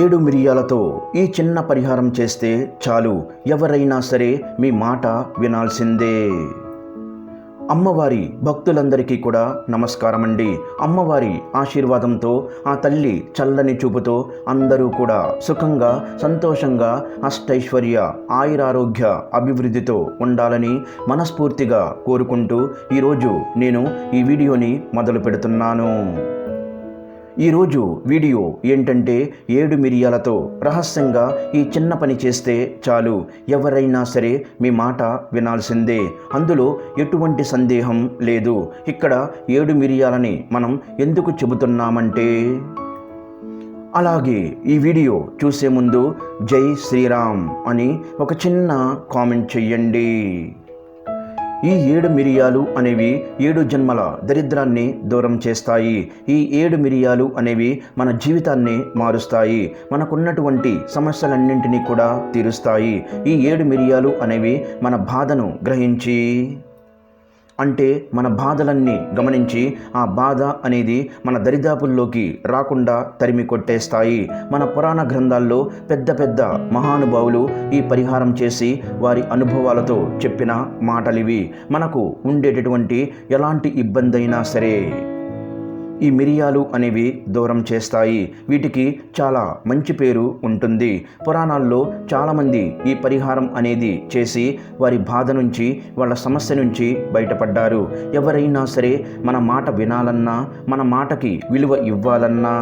ఏడు మిరియాలతో ఈ చిన్న పరిహారం చేస్తే చాలు. ఎవరైనా సరే మీ మాట వినాల్సిందే. అమ్మవారి భక్తులందరికీ కూడా నమస్కారం అండి అమ్మవారి ఆశీర్వాదంతో ఆ తల్లి చల్లని చూపుతో అందరూ కూడా సుఖంగా సంతోషంగా అష్టైశ్వర్య ఆయురారోగ్య అభివృద్ధితో ఉండాలని మనస్ఫూర్తిగా కోరుకుంటూ ఈరోజు నేను ఈ వీడియోని మొదలు పెడుతున్నాను ఈరోజు వీడియో ఏంటంటే ఏడు మిరియాలతో రహస్యంగా ఈ చిన్న పని చేస్తే చాలు. ఎవరైనా సరే మీ మాట వినాల్సిందే. అందులో ఎటువంటి సందేహం లేదు. ఇక్కడ ఏడు మిరియాలని మనం ఎందుకు చెబుతున్నామంటే అలాగే ఈ వీడియో చూసే ముందు జై శ్రీరామ్ అని ఒక చిన్న కామెంట్ చెయ్యండి. ఈ ఏడు మిరియాలు అనేవి ఏడు జన్మల దరిద్రాన్ని దూరం చేస్తాయి. ఈ ఏడు మిరియాలు అనేవి మన జీవితాన్ని మారుస్తాయి. మనకున్నటువంటి సమస్యలన్నింటినీ కూడా తీరుస్తాయి. ఈ ఏడు మిరియాలు అనేవి మన బాధను గ్రహించి అంటే మన బాధలన్నీ గమనించి ఆ బాధ అనేది మన దరిదాపుల్లోకి రాకుండా తరిమి కొట్టేస్తాయి. మన పురాణ గ్రంథాల్లో పెద్ద పెద్ద మహానుభావులు ఈ పరిహారం చేసి వారి అనుభవాలతో చెప్పిన మాటలివి. మనకు ఉండేటటువంటి ఎలాంటి ఇబ్బంది అయినా సరే ఈ మిరియాలు అనేవి దూరం చేస్తాయి. వీటికి చాలా మంచి పేరు ఉంటుంది. పురాణాల్లో చాలామంది ఈ పరిహారం అనేది చేసి వారి బాధ నుంచి వాళ్ళ సమస్య నుంచి బయటపడ్డారు. ఎవరైనా సరే మన మాట వినాలన్నా మన మాటకి విలువ ఇవ్వాలన్నా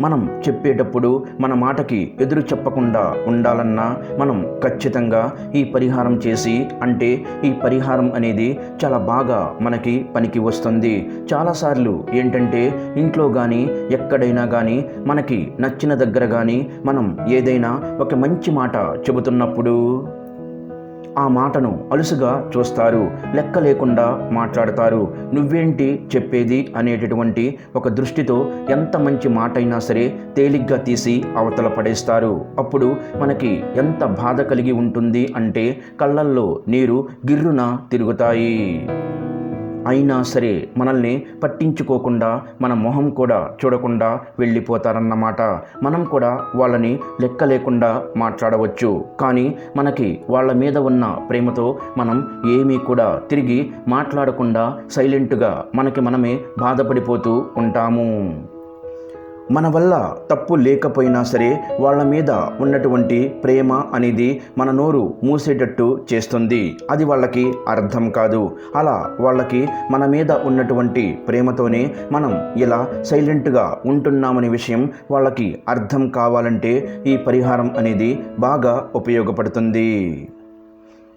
మనం చెప్పేటప్పుడు మన మాటకి ఎదురు చెప్పకుండా ఉండాలన్నా మనం ఖచ్చితంగా ఈ పరిహారం చేసి అంటే ఈ పరిహారం అనేది చాలా బాగా మనకి పనికి వస్తుంది. చాలాసార్లు ఏంటంటే ఇంట్లో కానీ ఎక్కడైనా కానీ మనకి నచ్చిన దగ్గర కానీ మనం ఏదైనా ఒక మంచి మాట చెబుతున్నప్పుడు ఆ మాటను అలుసుగా చూస్తారు. లెక్క లేకుండా మాట్లాడతారు. నువ్వేంటి చెప్పేది అనేటటువంటి ఒక దృష్టితో ఎంత మంచి మాట అయినా సరే తేలిగ్గా తీసి అవతల పడేస్తారు. అప్పుడు మనకి ఎంత బాధ కలిగి ఉంటుంది అంటే కళ్ళల్లో నీరు గిర్రున తిరుగుతాయి. అయినా సరే మనల్ని పట్టించుకోకుండా మన మొహం కూడా చూడకుండా వెళ్ళిపోతారన్నమాట. మనం కూడా వాళ్ళని లెక్క లేకుండా మాట్లాడవచ్చు. కానీ మనకి వాళ్ళ మీద ఉన్న ప్రేమతో మనం ఏమీ కూడా తిరిగి మాట్లాడకుండా సైలెంట్గా మనకి మనమే బాధపడిపోతూ ఉంటాము. మన వల్ల తప్పు లేకపోయినా సరే వాళ్ళ మీద ఉన్నటువంటి ప్రేమ అనేది మన నోరు మూసేటట్టు చేస్తుంది. అది వాళ్ళకి అర్థం కాదు. అలా వాళ్ళకి మన మీద ఉన్నటువంటి ప్రేమతోనే మనం ఇలా సైలెంట్గా ఉంటున్నామనే విషయం వాళ్ళకి అర్థం కావాలంటే ఈ పరిహారం అనేది బాగా ఉపయోగపడుతుంది.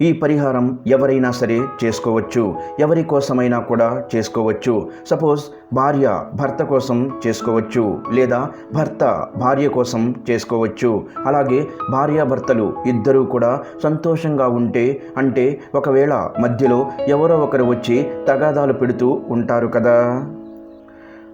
ఈ పరిహారం ఎవరైనా సరే చేసుకోవచ్చు. ఎవరి కోసమైనా కూడా చేసుకోవచ్చు. సపోజ్ భార్య భర్త కోసం చేసుకోవచ్చు లేదా భర్త భార్య కోసం చేసుకోవచ్చు. అలాగే భార్యాభర్తలు ఇద్దరూ కూడా సంతోషంగా ఉంటే అంటే ఒకవేళ మధ్యలో ఎవరో ఒకరు వచ్చి తగాదాలు పెడుతూ ఉంటారు కదా?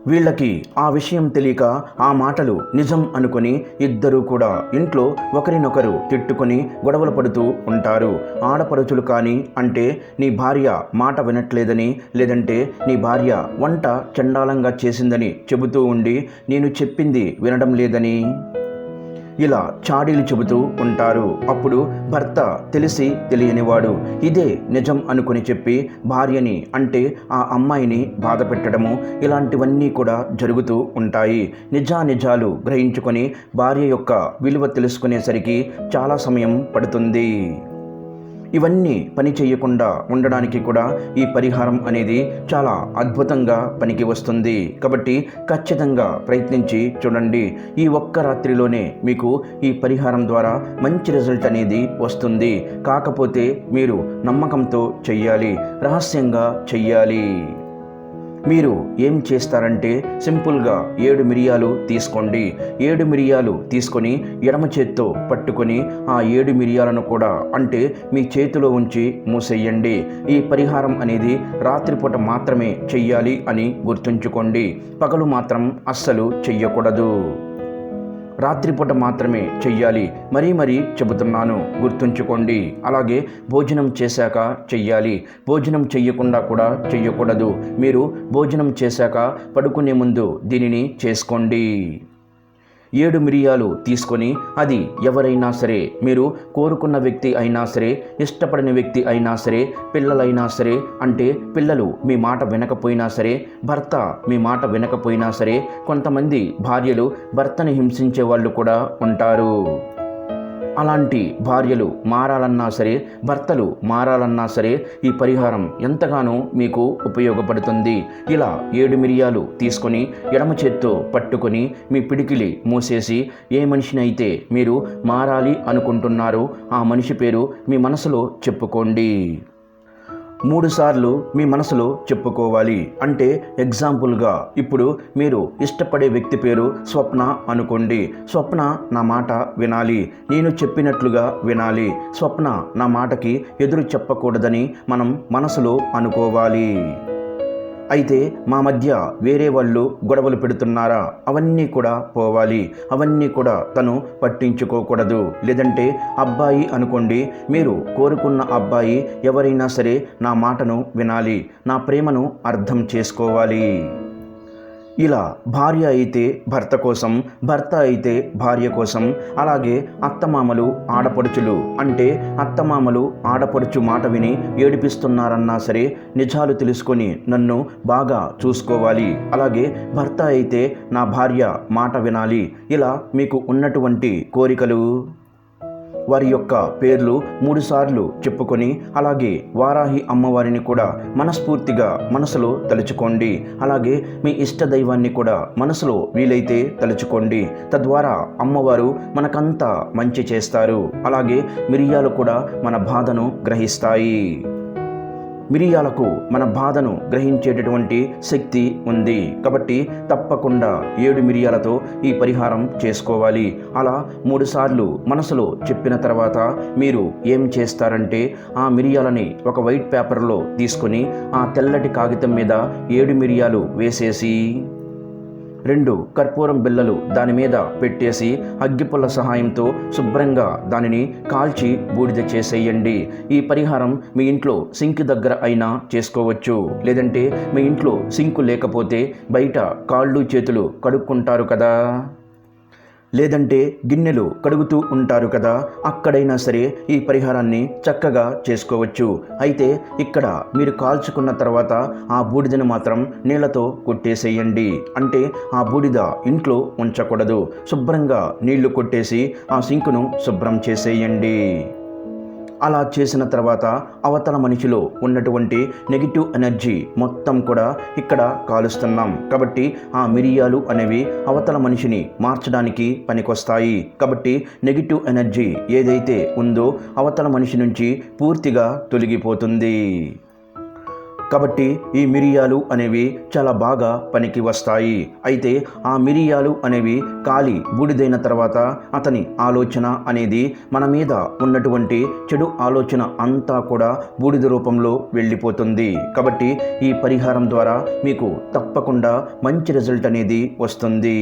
వీళ్ళకి ఆ విషయం తెలియక ఆ మాటలు నిజం అనుకుని ఇద్దరూ కూడా ఇంట్లో ఒకరినొకరు తిట్టుకుని గొడవలు పడుతూ ఉంటారు. ఆడపడుచులు కానీ అంటే నీ భార్య మాట వినట్లేదని లేదంటే నీ భార్య వంట చండాలంగా చేసిందని చెబుతూ ఉండి నేను చెప్పింది వినడం లేదని. ఇలా చాడీలు చెబుతూ ఉంటారు. అప్పుడు భర్త తెలిసి తెలియనివాడు ఇదే నిజం అనుకుని చెప్పి భార్యని అంటే ఆ అమ్మాయిని బాధ పెట్టడము ఇలాంటివన్నీ కూడా జరుగుతూ ఉంటాయి. నిజానిజాలు గ్రహించుకొని భార్య యొక్క విలువ తెలుసుకునేసరికి చాలా సమయం పడుతుంది. ఇవన్నీ పని చేయకుండా ఉండడానికి కూడా ఈ పరిహారం అనేది చాలా అద్భుతంగా పనికి వస్తుంది. కాబట్టి ఖచ్చితంగా ప్రయత్నించి చూడండి. ఈ ఒక్క రాత్రిలోనే మీకు ఈ పరిహారం ద్వారా మంచి రిజల్ట్ అనేది వస్తుంది. కాకపోతే మీరు నమ్మకంతో చెయ్యాలి. రహస్యంగా చెయ్యాలి. మీరు ఏం చేస్తారంటే సింపుల్గా ఏడు మిరియాలు తీసుకోండి. ఏడు మిరియాలు తీసుకొని ఎడమ చేత్తో పట్టుకొని ఆ ఏడు మిరియాలను కూడా అంటే మీ చేతిలో ఉంచి మూసేయండి. ఈ పరిహారం అనేది రాత్రిపూట మాత్రమే చెయ్యాలి అని గుర్తుంచుకోండి. పగలు మాత్రం అస్సలు చెయ్యకూడదు. రాత్రిపూట మాత్రమే చెయ్యాలి. మరీ మరీ చెబుతున్నాను గుర్తుంచుకోండి. అలాగే భోజనం చేశాక చెయ్యాలి. భోజనం చెయ్యకుండా కూడా చెయ్యకూడదు. మీరు భోజనం చేశాక పడుకునే ముందు దీనిని చేసుకోండి. ఏడు మిరియాలు తీసుకొని అది ఎవరైనా సరే మీరు కోరుకున్న వ్యక్తి అయినా సరే ఇష్టపడిన వ్యక్తి అయినా సరే పిల్లలైనా సరే అంటే పిల్లలు మీ మాట వినకపోయినా సరే భర్త మీ మాట వినకపోయినా సరే కొంతమంది భార్యలు భర్తని హింసించే వాళ్ళు కూడా ఉంటారు. అలాంటి భార్యలు మారాలన్నా సరే భర్తలు మారాలన్నా సరే ఈ పరిహారం ఎంతగానో మీకు ఉపయోగపడుతుంది. ఇలా ఏడు మిరియాలు తీసుకొని ఎడమ చేత్తో పట్టుకొని మీ పిడికిలి మూసేసి ఏ మనిషినైతే మీరు మారాలి అనుకుంటున్నారో ఆ మనిషి పేరు మీ మనసులో చెప్పుకోండి. మూడుసార్లు మీ మనసులో చెప్పుకోవాలి. అంటే ఎగ్జాంపుల్గా ఇప్పుడు మీరు ఇష్టపడే వ్యక్తి పేరు స్వప్న అనుకోండి. స్వప్న నా మాట వినాలి. నేను చెప్పినట్లుగా వినాలి. స్వప్న నా మాటకి ఎదురు చెప్పకూడదని మనం మనసులో అనుకోవాలి. అయితే మా మధ్య వేరే వాళ్ళు గొడవలు పెడుతున్నారా? అవన్నీ కూడా పోవాలి. అవన్నీ కూడా తను పట్టించుకోకూడదు. లేదంటే అబ్బాయి అనుకోండి మీరు కోరుకున్న అబ్బాయి ఎవరైనా సరే నా మాటను వినాలి నా ప్రేమను అర్థం చేసుకోవాలి. ఇలా భార్య అయితే భర్త కోసం భర్త అయితే భార్య కోసం అలాగే అత్తమామలు ఆడపడుచులు అంటే అత్తమామలు ఆడపడుచు మాట విని ఏడిపిస్తున్నారన్నా సరే నిజాలు తెలుసుకొని నన్ను బాగా చూసుకోవాలి. అలాగే భర్త అయితే నా భార్య మాట వినాలి. ఇలా మీకు ఉన్నటువంటి కోరికలు? వారి యొక్క పేర్లు మూడుసార్లు చెప్పుకొని అలాగే వారాహి అమ్మవారిని కూడా మనస్ఫూర్తిగా మనసులో తలుచుకోండి. అలాగే మీ ఇష్ట దైవాన్ని కూడా మనసులో వీలైతే తలుచుకోండి. తద్వారా అమ్మవారు మనకంతా మంచి చేస్తారు. అలాగే మిరియాలు కూడా మన బాధను గ్రహిస్తాయి. మిరియాలకు మన బాధను గ్రహించేటటువంటి శక్తి ఉంది. కాబట్టి తప్పకుండా ఏడు మిరియాలతో ఈ పరిహారం చేసుకోవాలి. అలా మూడుసార్లు మనసులో చెప్పిన తర్వాత మీరు ఏం చేస్తారంటే ఆ మిరియాలని ఒక వైట్ పేపర్లో తీసుకొని ఆ తెల్లటి కాగితం మీద ఏడు మిరియాలు వేసేసి రెండు కర్పూరం బిళ్ళలు దాని మీద పెట్టేసి అగ్గిపుల్ల సహాయంతో శుభ్రంగా దానిని కాల్చి బూడిద చేసేయండి. ఈ పరిహారం మీ ఇంట్లో సింక్ దగ్గర అయినా చేసుకోవచ్చు. లేదంటే మీ ఇంట్లో సింకు లేకపోతే బయట కాళ్ళు చేతులు కడుక్కుంటారు కదా. లేదంటే గిన్నెలు కడుగుతూ ఉంటారు కదా అక్కడైనా సరే ఈ పరిహారాన్ని చక్కగా చేసుకోవచ్చు. అయితే ఇక్కడ మీరు కాల్చుకున్న తర్వాత ఆ బూడిదను మాత్రం నీళ్ళతో కొట్టేసేయండి. అంటే ఆ బూడిద ఇంట్లో ఉంచకూడదు. శుభ్రంగా నీళ్ళు కొట్టేసి ఆ సింకును శుభ్రం చేసేయండి. అలా చేసిన తర్వాత అవతల మనిషిలో ఉన్నటువంటి నెగిటివ్ ఎనర్జీ మొత్తం కూడా ఇక్కడ కాలుస్తున్నాం. కాబట్టి ఆ మిరియాలు అనేవి అవతల మనిషిని మార్చడానికి పనికొస్తాయి. కాబట్టి నెగిటివ్ ఎనర్జీ ఏదైతే ఉందో అవతల మనిషి నుంచి పూర్తిగా తొలగిపోతుంది. కాబట్టి ఈ మిరియాలు అనేవి చాలా బాగా పనికి వస్తాయి. అయితే ఆ మిరియాలు అనేవి కాలి బూడిదైన తర్వాత అతని ఆలోచన అనేది మన మీద ఉన్నటువంటి చెడు ఆలోచన అంతా కూడా బూడిద రూపంలో వెళ్ళిపోతుంది. కాబట్టి ఈ పరిహారం ద్వారా మీకు తప్పకుండా మంచి రిజల్ట్ అనేది వస్తుంది.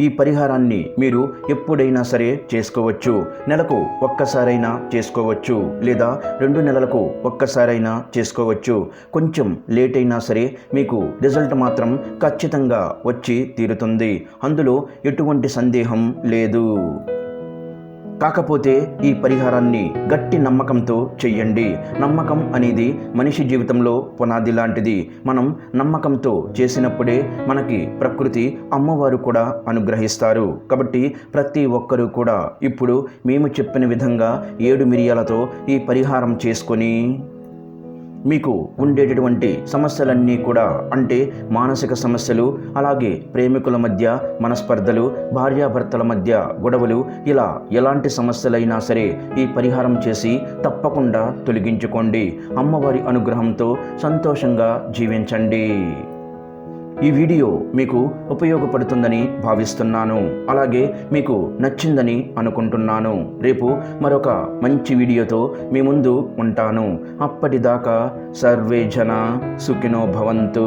ఈ పరిహారాన్ని మీరు ఎప్పుడైనా సరే చేసుకోవచ్చు. నెలకు ఒక్కసారైనా చేసుకోవచ్చు లేదా రెండు నెలలకు ఒక్కసారైనా చేసుకోవచ్చు. కొంచెం లేట్ అయినా సరే మీకు రిజల్ట్ మాత్రం ఖచ్చితంగా వచ్చి తీరుతుంది. అందులో ఎటువంటి సందేహం లేదు. కాకపోతే ఈ పరిహారాన్ని గట్టి నమ్మకంతో చెయ్యండి. నమ్మకం అనేది మనిషి జీవితంలో పునాది లాంటిది. మనం నమ్మకంతో చేసినప్పుడే మనకి ప్రకృతి అమ్మవారు కూడా అనుగ్రహిస్తారు. కాబట్టి ప్రతి ఒక్కరూ కూడా ఇప్పుడు మేము చెప్పిన విధంగా ఏడు మిరియాలతో ఈ పరిహారం చేసుకొని మీకు ఉండేటటువంటి సమస్యలన్నీ కూడా అంటే మానసిక సమస్యలు అలాగే ప్రేమికుల మధ్య మనస్పర్ధలు భార్యాభర్తల మధ్య గొడవలు ఇలా ఎలాంటి సమస్యలైనా సరే ఈ పరిహారం చేసి తప్పకుండా తొలగించుకోండి. అమ్మవారి అనుగ్రహంతో సంతోషంగా జీవించండి. ఈ వీడియో మీకు ఉపయోగపడుతుందని భావిస్తున్నాను. అలాగే మీకు నచ్చిందని అనుకుంటున్నాను. రేపు మరొక మంచి వీడియోతో మీ ముందు ఉంటాను. అప్పటిదాకా సర్వే జన సుఖినో భవంతు.